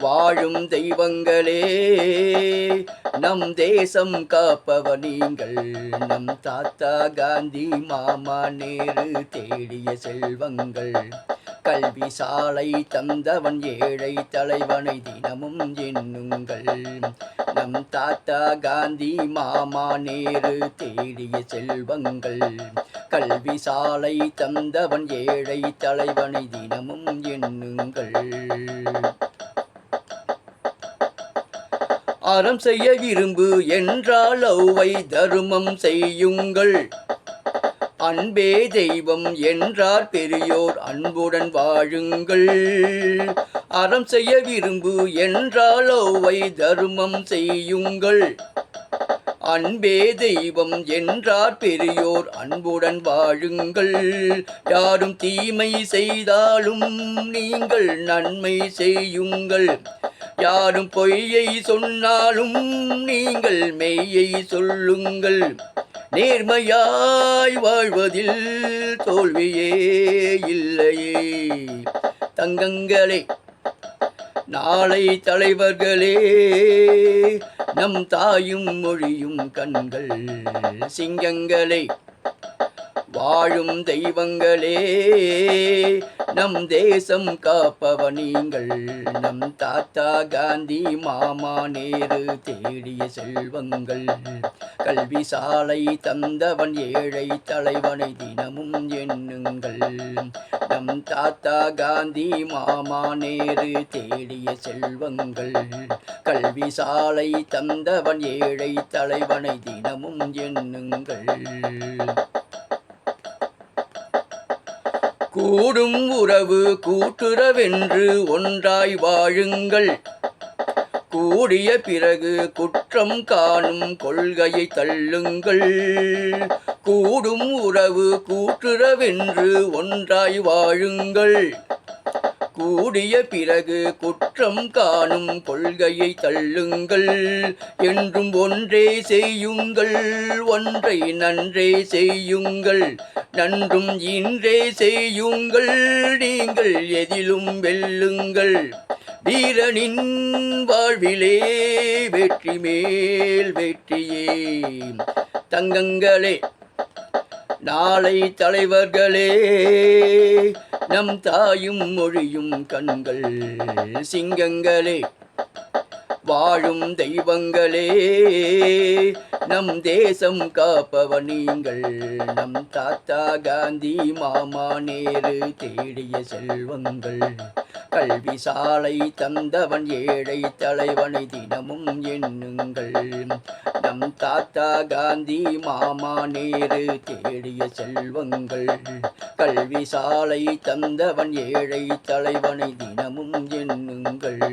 வாழும் தெய்வங்களே நம் தேசம் காப்பவ நீங்கள். நம் தாத்தா காந்தி மாமா நேரு தேடிய செல்வங்கள். கல்வி சாலை தந்தவன் ஏழை தலைவனை தினமும் எண்ணுங்கள். நம் தாத்தா காந்தி மாமா நேரு தேடிய செல்வங்கள். கல்வி சாலை தந்தவன் ஏழை தலைவனை தினமும் எண்ணுங்கள். அறம் செய்ய விரும்பு என்றால் அவ்வை தருமம் செய்யுங்கள். அன்பே தெய்வம் என்றார் பெரியோர் அன்புடன் வாழுங்கள். அறம் செய்ய விரும்பு என்றால் அவ்வை தருமம் செய்யுங்கள். அன்பே தெய்வம் என்றார் பெரியோர் அன்புடன் வாழுங்கள். யாரும் தீமை செய்தாலும் நீங்கள் நன்மை செய்யுங்கள். யாரும் பொய்யை சொன்னாலும் நீங்கள் மெய்யை சொல்லுங்கள். நேர்மையாய் வாழ்வதில் தோல்வியே இல்லையே. தங்கங்களே நாளை தலைவர்களே நம் தாயும் மொழியும் கண்கள் சிங்கங்களே வாழும் தெய்வங்களே நம் தேசம் காப்பவ நீங்கள். நம் தாத்தா காந்தி மாமா நேரு தேடிய செல்வங்கள். கல்வி சாலை தந்தவன் ஏழை தலைவனை தினமும் எண்ணுங்கள். நம் தாத்தா காந்தி மாமா நேரு தேடிய செல்வங்கள். கல்வி சாலை தந்தவன் ஏழை தலைவனை தினமும் எண்ணுங்கள். கூடும் உறவு கூட்டுறவென்று ஒன்றாய் வாழுங்கள். கூடிய பிறகு குற்றம் காணும் கொள்கையை தள்ளுங்கள். கூடும் உறவு கூட்டுறவென்று ஒன்றாய் வாழுங்கள். கூடிய பிறகு குற்றம் காணும் கொள்கையை தள்ளுங்கள். என்றும் ஒன்றே செய்யுங்கள் ஒன்றை நன்றே செய்யுங்கள். நன்றும் இன்றே செய்யுங்கள் நீங்கள் எதிலும் வெல்லுங்கள். வீரனின் வாழ்விலே வெற்றி மேல் வெற்றியே. தங்கங்களே நாளை தலைவர்களே நம் தாயும் மொழியும் கண்கள் சிங்கங்களே வாழும் தெய்வங்களே. நம் தேசம் காப்பவ நீங்கள். நம் தாத்தா காந்தி மாமா நேரு தேடிய செல்வங்கள். கல்வி சாலை தந்தவன் ஏழை தலைவனை தினமும் எண்ணுங்கள். நம் தாத்தா காந்தி மாமா நேரு தேடிய செல்வங்கள். கல்வி சாலை தந்தவன் ஏழை தலைவனை தினமும் எண்ணுங்கள்.